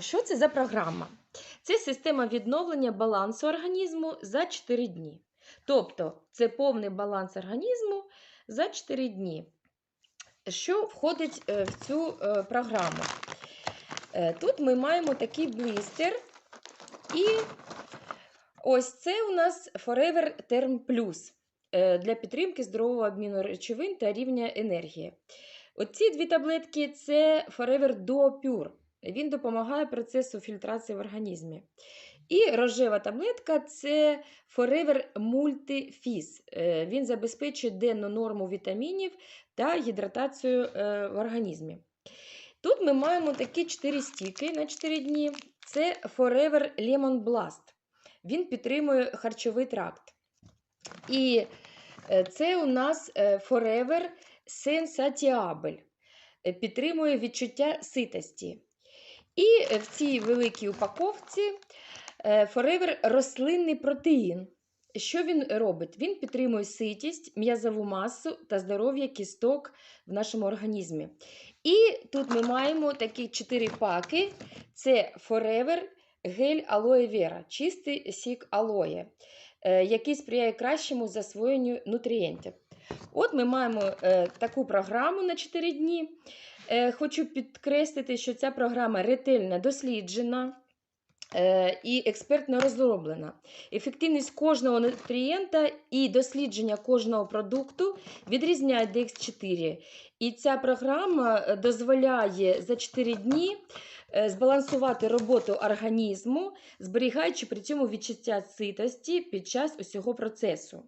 Що це за програма? Це система відновлення балансу організму за 4 дні. Тобто це повний баланс організму за 4 дні. Що входить е, в цю е, програму? Е, Тут ми маємо такий блістер. І ось це у нас Forever Term Plus для підтримки здорового обміну речовин та рівня енергії. Оці дві таблетки це Forever Duo Pure. Він допомагає процесу фільтрації в організмі. І рожева таблетка це Forever Multifis. Е, Він забезпечує денну норму вітамінів та гідратацію е, в організмі. Тут ми маємо такі 4 стіки на 4 дні. Це Forever Lemon Blast. Він підтримує харчовий тракт. І е, це у нас Forever Sensatiable. Підтримує відчуття ситості. І е, в цій великій упаковці е, Forever рослинний протеїн. Що він робить? Він підтримує ситість, м'язову масу та здоров'я кісток в нашому організмі. І тут ми маємо такі 4 паки: це Forever гель алоє вера, чистий сік алоє, е, який сприяє кращому засвоєнню нутрієнтів. От ми маємо таку програму на 4 дні. Е, Хочу підкреслити, що ця програма ретельно досліджена е, і експертно розроблена. Ефективність кожного нутрієнта і дослідження кожного продукту відрізняють DX4. І ця програма е, дозволяє за 4 дні збалансувати роботу організму, зберігаючи при цьому відчуття ситості під час усього процесу.